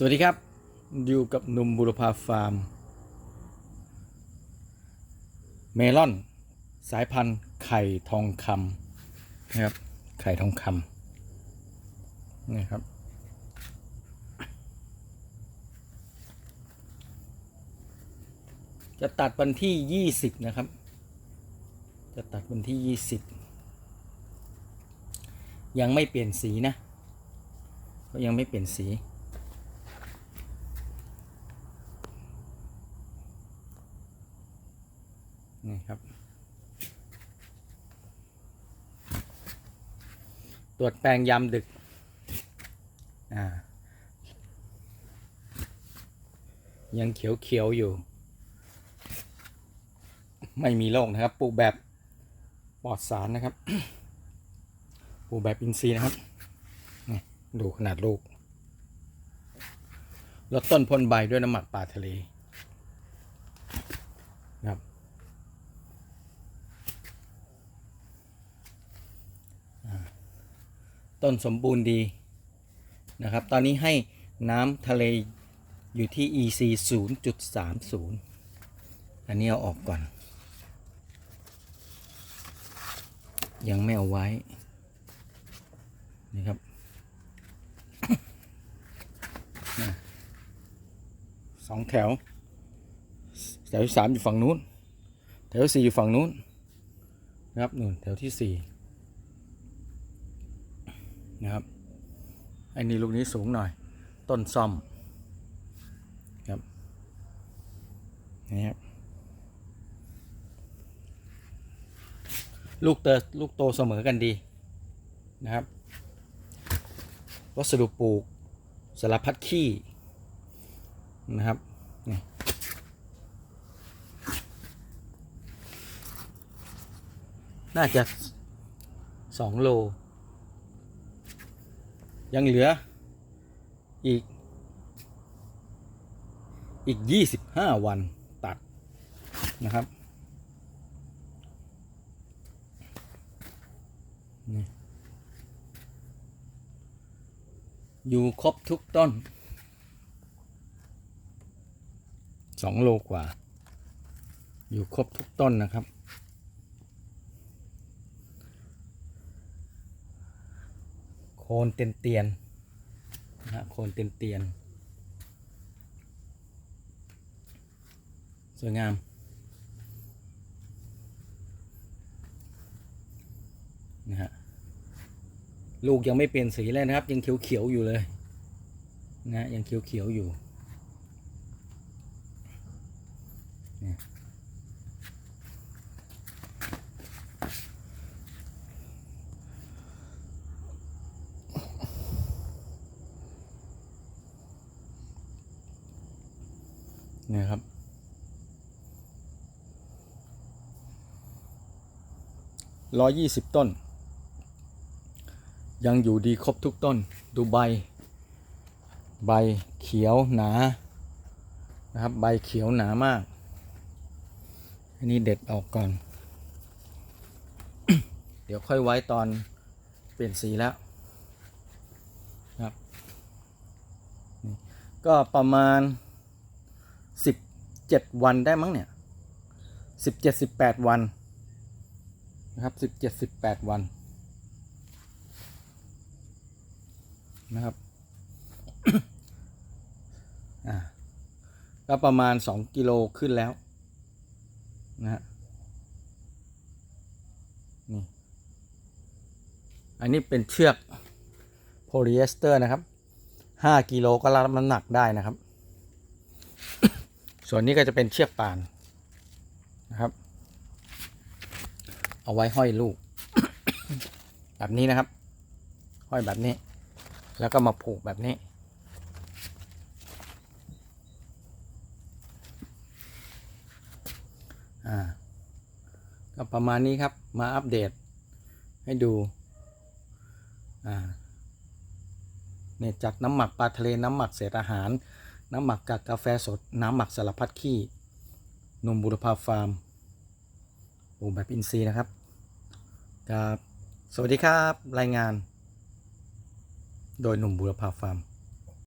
สวัสดีครับ อยู่กับหนุ่มบุรพาฟาร์ม เมลอน สายพันธุ์ไข่ทองคำนะครับ ไข่ทองคำนี่ครับ จะตัดวันที่ 20 นะครับ จะตัดวันที่ 20 ยังไม่เปลี่ยนสีนะ ก็ยังไม่เปลี่ยนสี นี่ครับ ตรวจแปลงยามดึก อ่า ยังเขียวๆอยู่ ไม่มีโรคนะครับ ปลูกแบบปลอดสารนะครับ ปลูกแบบอินทรีย์นะครับ นี่ดูขนาดลูก ลดต้นพ่นใบด้วยน้ำหมักปลาทะเลนะครับ ต้นสมบูรณ์ดีนะครับ ตอนนี้ให้น้ำทะเลอยู่ที่ EC 0.30 อันนี้เอาออกก่อน ยังไม่เอาไว้นี่ครับสองแถว แถวที่สามอยู่ฝั่งนู้น แถวที่สี่อยู่ฝั่งนู้นนะครับนู่นแถวที่สี่ นะครับอันนี้ลูกนี้สูงหน่อย ต้นซ่อมครับนี่ครับลูกเตอลูกโตเสมอกันดีนะครับ วัสดุปลูกสารพัดขี้นะครับนี่น่าจะสองโล ยังเหลืออีก อีกยี่สิบห้าวันตัดนะครับอยู่ครบทุกต้นสองโลกว่า อยู่ครบทุกต้นนะครับ คนเตียนเตียนนะฮะโคนเตียนเตียนสวยงามนะฮะลูกยังไม่เปลี่ยนสีเลยนะครับ ยังเขียวๆอยู่เลยนะยังเขียวๆอยู่ เนี่ยครับ ร้อยยี่สิบต้น ยังอยู่ดีครบทุกต้น ดูใบ ใบเขียวหนา นะครับ ใบเขียวหนามาก อันนี้เด็ดออกก่อน เดี๋ยวค่อยไว้ตอนเปลี่ยนสีแล้วครับนี่ก็ประมาณ สิบเจ็ดวันได้มั้งเนี่ยสิบเจ็ดสิบแปดวันนะครับสิบเจ็ดสิบแปดวันนะครับอ่าก็ประมาณสองกิโลขึ้นแล้วนะฮะนี่อันนี้เป็นเชือกโพลีเอสเตอร์นะครับห้ากิโลก็รับน้ำหนักได้นะครับ ส่วนนี้ก็จะเป็นเชือกป่านนะครับ เอาไว้ห้อยลูก แบบนี้นะครับ ห้อยแบบนี้ แล้วก็มาผูกแบบนี้ อ่า ก็ประมาณนี้ครับ มาอัปเดต ให้ดู อ่าเนี่ยจากน้ำหมักปลาทะเลน้ำหมักเศษอาหาร น้ำหมักกากกาแฟสด น้ำหมักสารพัดขี้ นมบุรพาฟาร์มปลูกแบบอินทรีย์นะครับครับ สวัสดีครับ รายงาน โดยหนุ่มบุรพาฟาร์ม